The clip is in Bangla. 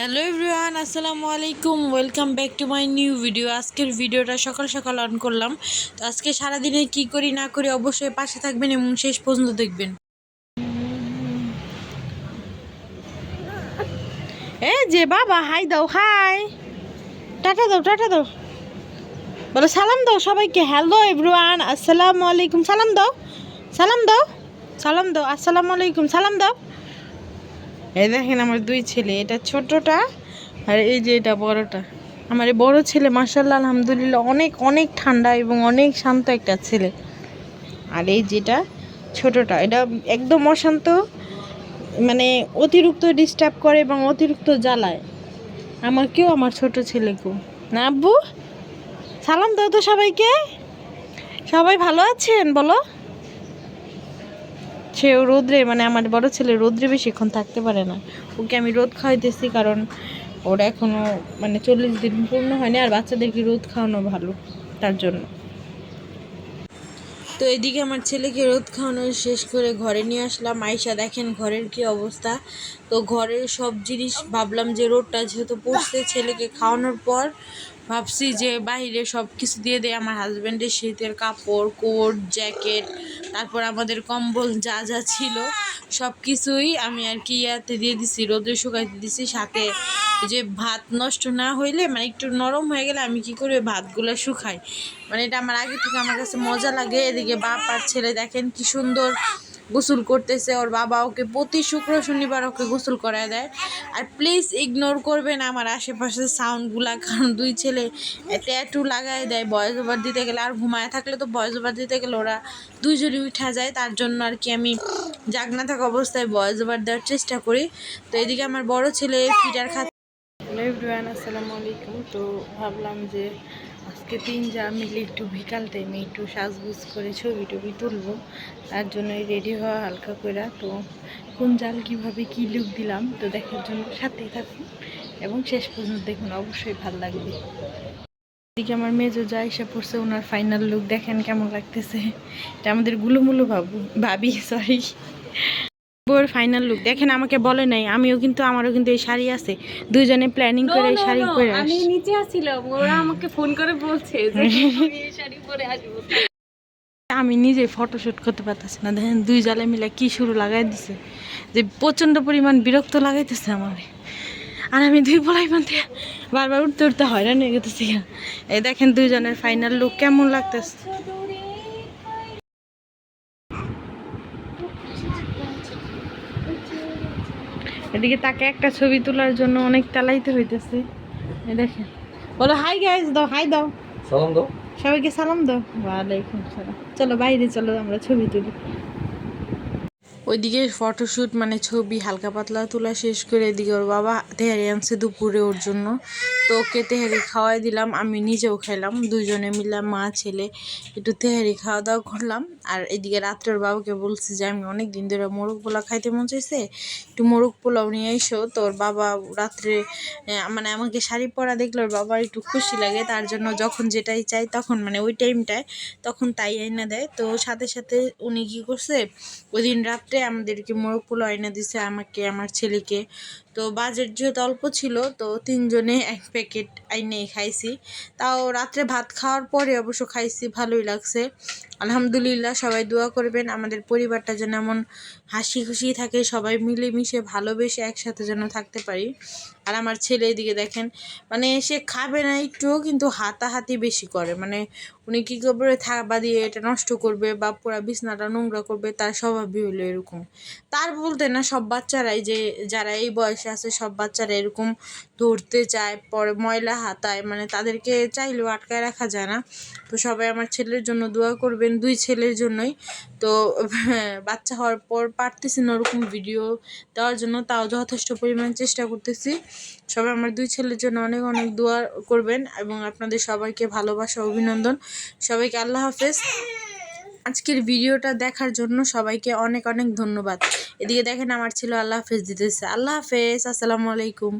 হ্যালো এভরিওয়ান, আসসালামু আলাইকুম। Welcome back to my new video আজকের ভিডিওটা সকাল সকাল অন করলাম। তো আজকে সারাদিনে কি করি না করি অবশ্যই পাশে থাকবেন এবং শেষ পর্যন্ত দেখবেন। এ যে বাবা হাই দাও হাই টাটা দাও টাটা দাও। বলো, সালাম দাও সবাইকে। হ্যালো এভরিওয়ান, আসসালামু আলাইকুম। সালাম দাও সালাম দাও সালাম দাও, আসসালামু আলাইকুম। সালাম দাও। এই দেখেন আমার দুই ছেলে, এটা ছোটটা আর এই যে এটা বড়টা। আমার এই বড়ো ছেলে মার্শাল্লাহ আলহামদুলিল্লাহ, অনেক অনেক ঠান্ডা এবং অনেক শান্ত একটা ছেলে। আর এই যেটা ছোটটা, এটা একদম অশান্ত মানে অতিরিক্ত ডিস্টার্ব করে এবং অতিরিক্ত জ্বালায়। আমাকেও আমার ছোট ছেলেকেও না আব্বু? সালাম দাও তো সবাইকে। সবাই ভালো আছেন? বলো। সে রোদ্রে মানে আমার বড় ছেলে রোদ্রে বেশিক্ষণ থাকতে পারে না। ওকে আমি রোদ খাওয়াইতেছি কারণ ওর এখনও মানে চল্লিশ দিন পূর্ণ হয়নি আর বাচ্চাদেরকে রোদ খাওয়ানো ভালো তার জন্য। তো এদিকে আমার ছেলেকে রোদ খাওয়ানো শেষ করে ঘরে নিয়ে আসলাম। আয়সা দেখেন ঘরের কি অবস্থা। তো ঘরের সব জিনিস ভাবলাম যে রোদটা যেহেতু পড়ছে ছেলেকে খাওয়ানোর পর ভাবছি যে বাইরে সব কিছু দিয়ে দেয় আমার হাজব্যান্ডের শীতের কাপড় কোট জ্যাকেট তারপর আমাদের কম্বল যা যা ছিল, সব কিছুই আমি আর কি ইয়াতে দিয়ে দিছি, রোদে শুকাইতে দিছি। সাথে যে ভাত নষ্ট না হইলে মানে একটু নরম হয়ে গেলে আমি কি করি ভাতগুলো শুকাই। মানে এটা আমার আগে থেকে আমার কাছে মজা লাগে। এদিকে বাপ আর ছেলে দেখেন কি সুন্দর গোসল করতেছে, ওর বাবা ওকে প্রতি শুক্র, শনিবার ওকে গোসল করায় দেয়। আর প্লিজ ইগনোর করবেন আমার আশেপাশের সাউন্ডগুলা কারণ দুই ছেলে ট্যাটু লাগায় দেয় বয়স ওভার দিতে গেলে আর ঘুমায় থাকলে তো বয়স ওভার দিতে গেলে ওরা দুইজনই উঠা যায়, তার জন্য আর কি আমি জাগনা থাকা অবস্থায় বয়স ওভার দেওয়ার চেষ্টা করি। তো এদিকে আমার বড় ছেলে ফিটার খাচ্ছে। আসসালামু আলাইকুম। তো ভাবলাম যে আজকে তিন যা মিলে একটু বিকাল টাইমে একটু সাজগুজ করে ছবি টবি তুলবো। তার জন্যই রেডি হওয়া হালকা করে তো কোন জাল কীভাবে কী লুক দিলাম, তো দেখার জন্য সাথেই থাকুন। এবং শেষ পর্যন্ত দেখুন, অবশ্যই ভালো লাগবে। এদিকে আমার মেজো যা এসে পড়ছে, ওনার ফাইনাল লুক দেখেন কেমন লাগতেছে। এটা আমাদের গুলুমুলু ভাবু ভাবি সরি বউয়ের ফাইনাল লুক দেখেন আমাকে বলে নাই আমিও কিন্তু আমারও কিন্তু এই শাড়ি আছে। দুইজনে প্ল্যানিং করে এই শাড়ি পরে আমি নিচে আসছিলাম ওরা আমাকে ফোন করে বলছে যে এই শাড়ি পরে আসব। আমি নিজে ফটোশুট করতে পারতেছি না। দেখেন দুই জালে মিলে কি শুরু লাগাই দিছে। যে প্রচণ্ড পরিমাণ বিরক্ত লাগাইতেছে আমার। আর আমি দুই বলাই বানতে বারবার উঠতে উঠতে হয়রান হয়ে গেতেছি এই দেখেন দুইজনের ফাইনাল লুক কেমন লাগতেছে। এদিকে তাকে একটা ছবি তোলার জন্য অনেক তালাইতে হইতেছে। দেখে দেখেন। বলো হাই গাইজ দাও হাই দাও। সালাম দাও। সবাইকে সালাম দাও। ওয়ালাইকুম সালাম। চলো বাইরে চলো আমরা ছবি তুলি। ওইদিকে ফটোশ্যুট মানে ছবি হালকা পাতলা তোলা শেষ করে এদিকে ওর বাবা তেহারি আনছে দুপুরে ওর জন্য। তো ওকে তেহারি খাওয়াই দিলাম, আমি নিজেও খেলাম দুজনে মিলে, মা, ছেলে, একটু তেহারি খাওয়া দাওয়া করলাম। আর এদিকে রাত্রে ওর বাবাকে বলছি যে, আমি অনেক দিন ধরে মোরগ পোলাও খাইতে মন চাইছে, একটু মোরগ পোলাও নিয়ে এসো তো ওর বাবা রাত্রে মানে আমাকে শাড়ি পরা দেখলে ওর বাবার একটু খুশি লাগে, তার জন্য যখন যেটাই চাই তখন মানে ওই টাইমটায় তখন তাই এনে দেয়। তো সাথে সাথে উনি কী করছে ওই দিন রাত্রে আমাদেরকে মোরগ পোলাও এনে দিছে আমাকে, আমার ছেলেকে। তো বাজেট যেহেতু অল্প ছিল, তো তিনজনে এক প্যাকেট আইনে খাইছি। তাও রাত্রে ভাত খাওয়ার পরে অবশ্য খাইছি, ভালোই লাগছে। আলহামদুলিল্লাহ সবাই দোয়া করবেন, আমাদের পরিবারটা যেন এমন হাসি খুশি থাকে, সবাই মিলেমিশে ভালোবেসে একসাথে যেন থাকতে পারি। আর আমার ছেলে এদিকে দেখেন মানে সে খাবে না একটুও, কিন্তু হাতাহাতি বেশি করে। মানে উনি কী করবে, থাবা দিয়ে এটা নষ্ট করবে বা পুরা বিছনাটা নোংরা করবে, তার স্বভাবই হলো এরকম। তার বলতে না, সব বাচ্চারাই যে, যারা এই বয়সে আছে, সব বাচ্চারা এরকম ধরতে চায়, পরে ময়লা হাতায় মানে তাদেরকে চাইলেও আটকায় রাখা যায় না। তো সবাই আমার ছেলের জন্য দোয়া করবেন, দুই ছেলের জন্যই। তো, বাচ্চা হওয়ার পর পারতেছি না ওরকম ভিডিও দেওয়ার জন্য, তাও যথেষ্ট পরিমাণ চেষ্টা করতেছি। সবাই আমার দুই ছেলের জন্য অনেক অনেক দোয়া করবেন এবং আপনাদের সবাইকে ভালোবাসা, অভিনন্দন। সবাইকে আল্লাহ হাফেজ। আজকের ভিডিওটা দেখার জন্য সবাইকে অনেক অনেক ধন্যবাদ। এদিকে দেখেন আমার ছিল আল্লাহ হাফেজ দিতেছে। আল্লাহ হাফেজ, আসসালামু আলাইকুম।